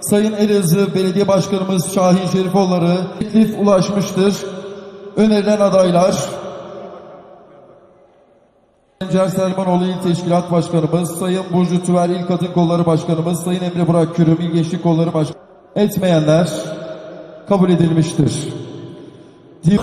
Sayın Elazığ Belediye Başkanımız Şahin Şerifoğulları teklif ulaşmıştır. Önerilen adaylar Cencer Selmanoğlu İl Teşkilat Başkanımız, Sayın Burcu Tüver İl Kadın Kolları Başkanımız, Sayın Emre Burak Kürüm İl Gençlik Kolları Başkanı etmeyenler kabul edilmiştir. Di-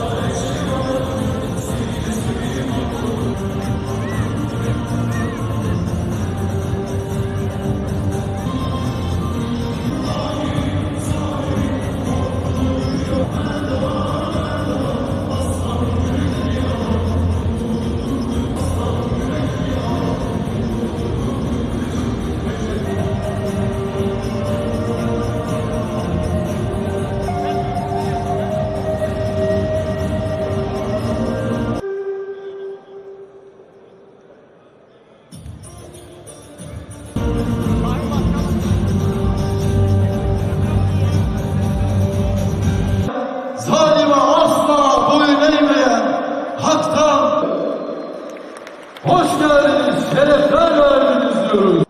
şerefler verdiniz diyoruz.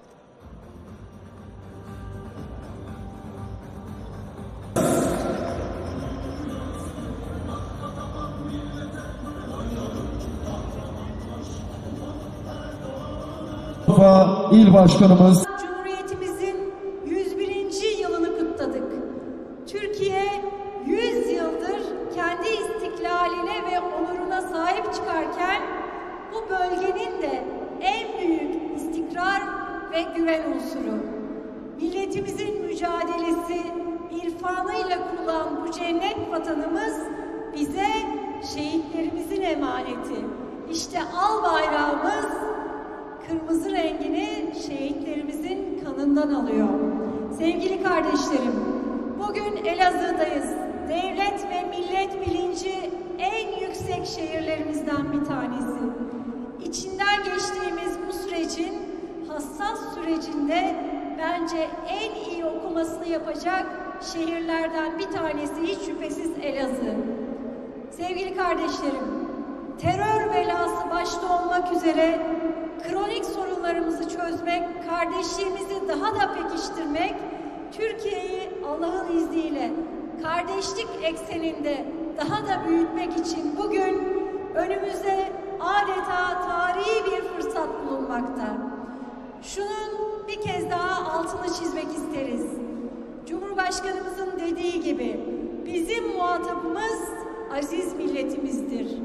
İl Başkanımız Cumhuriyetimizin 101. yılını kutladık. Türkiye 100 yıldır kendi istiklaline ve onuruna sahip çıkarken bu bölgenin de en büyük istikrar ve güven unsuru. Milletimizin mücadelesi, irfanıyla kurulan bu cennet vatanımız bize şehitlerimizin emaneti. İşte al bayrağımız kırmızı rengini şehitlerimizin kanından alıyor. Sevgili kardeşlerim, bugün Elazığ'dayız. Devlet ve millet bilinci en yüksek şehirlerimizden bir tanesi. İçinden geçtiğimiz bu sürecin hassas sürecinde bence en iyi okumasını yapacak şehirlerden bir tanesi hiç şüphesiz Elazığ. Sevgili kardeşlerim, terör belası başta olmak üzere kronik sorunlarımızı çözmek, kardeşliğimizi daha da pekiştirmek, Türkiye'yi Allah'ın izniyle kardeşlik ekseninde daha da büyütmek için bugün isteriz. Cumhurbaşkanımızın dediği gibi bizim muhatabımız aziz milletimizdir.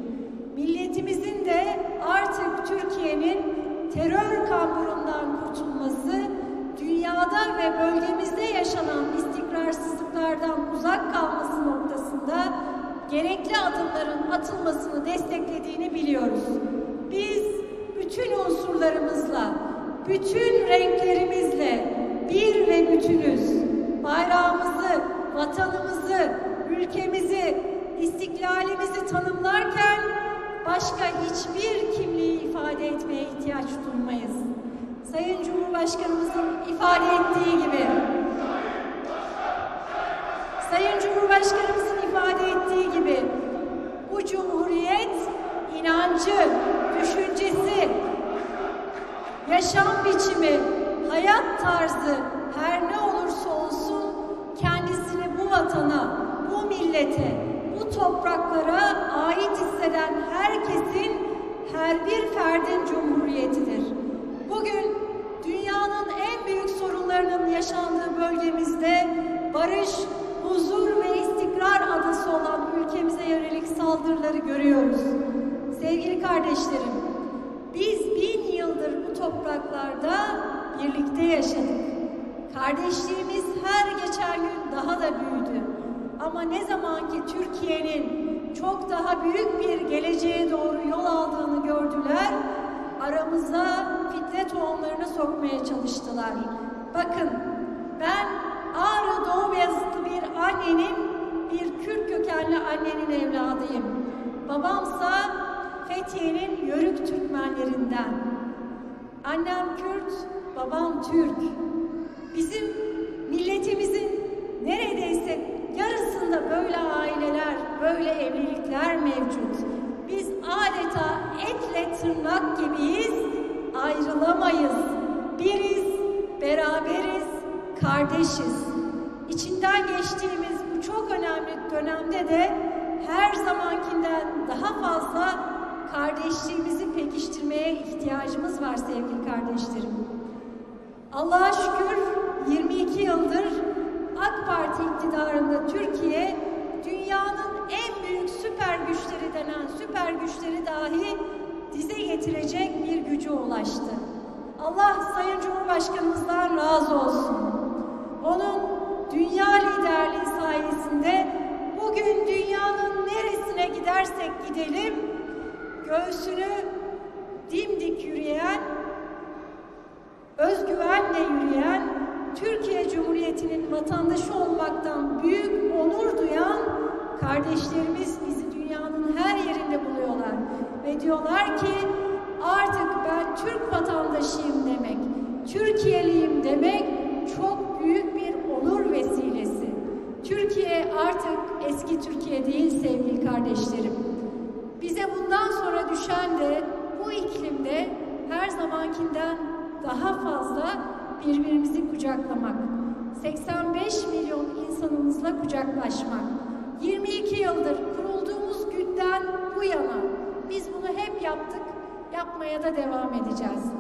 Milletimizin de artık Türkiye'nin terör kamburundan kurtulması, dünyada ve bölgemizde yaşanan istikrarsızlıklardan uzak kalması noktasında gerekli adımların atılmasını desteklediğini biliyoruz. Biz bütün unsurlarımızla, bütün renklerimizle tanımlarken başka hiçbir kimliği ifade etmeye ihtiyaç duymayız. Sayın Cumhurbaşkanımızın ifade ettiği gibi Sayın Cumhurbaşkanımızın ifade ettiği gibi bu cumhuriyet inancı, düşüncesi, yaşam biçimi, hayat tarzı her ne olursa olsun kendisini bu vatana, bu millete, her bir ferdin cumhuriyetidir. Bugün dünyanın en büyük sorunlarının yaşandığı bölgemizde barış, huzur ve istikrar adası olan ülkemize yönelik saldırıları görüyoruz. Sevgili kardeşlerim, biz bin yıldır bu topraklarda birlikte yaşadık. Kardeşliğimiz her geçen gün daha da büyüdü. Ama ne zaman ki Türkiye'nin çok daha büyük bir geleceğe doğru yol aldığını gördüler, aramıza fitne tohumlarını sokmaya çalıştılar. Bakın, ben Ağrı Doğu Beyazıtlı bir annenin, bir Kürt kökenli annenin evladıyım. Babamsa Fethiye'nin Yörük Türkmenlerinden. Annem Kürt, babam Türk. Bizim milletimizin neredeyse böyle aileler, böyle evlilikler mevcut. Biz adeta etle tırnak gibiyiz, ayrılamayız. Biriz, beraberiz, kardeşiz. İçinden geçtiğimiz bu çok önemli dönemde de her zamankinden daha fazla kardeşliğimizi pekiştirmeye ihtiyacımız var sevgili kardeşlerim. Allah'a şükür süper güçleri denen süper güçleri dahi dize getirecek bir güce ulaştı. Allah Sayın Cumhurbaşkanımızdan razı olsun. Onun dünya liderliği sayesinde bugün dünyanın neresine gidersek gidelim göğsünü dimdik yürüyen özgüvenle yürüyen, Türkiye Cumhuriyeti'nin vatandaşı olmaktan büyük onur duyan kardeşlerimiz bizi dünyanın her yerinde buluyorlar. Ve diyorlar ki artık ben Türk vatandaşıyım demek, Türkiye'liyim demek çok büyük bir onur vesilesi. Türkiye artık eski Türkiye değil sevgili kardeşlerim. Bize bundan sonra düşen de bu iklimde her zamankinden daha fazla birbirimizi kucaklamak. 85 milyon insanımızla kucaklaşmak. 22 yıldır kurulduğumuz günden bu yana biz bunu hep yaptık, yapmaya da devam edeceğiz.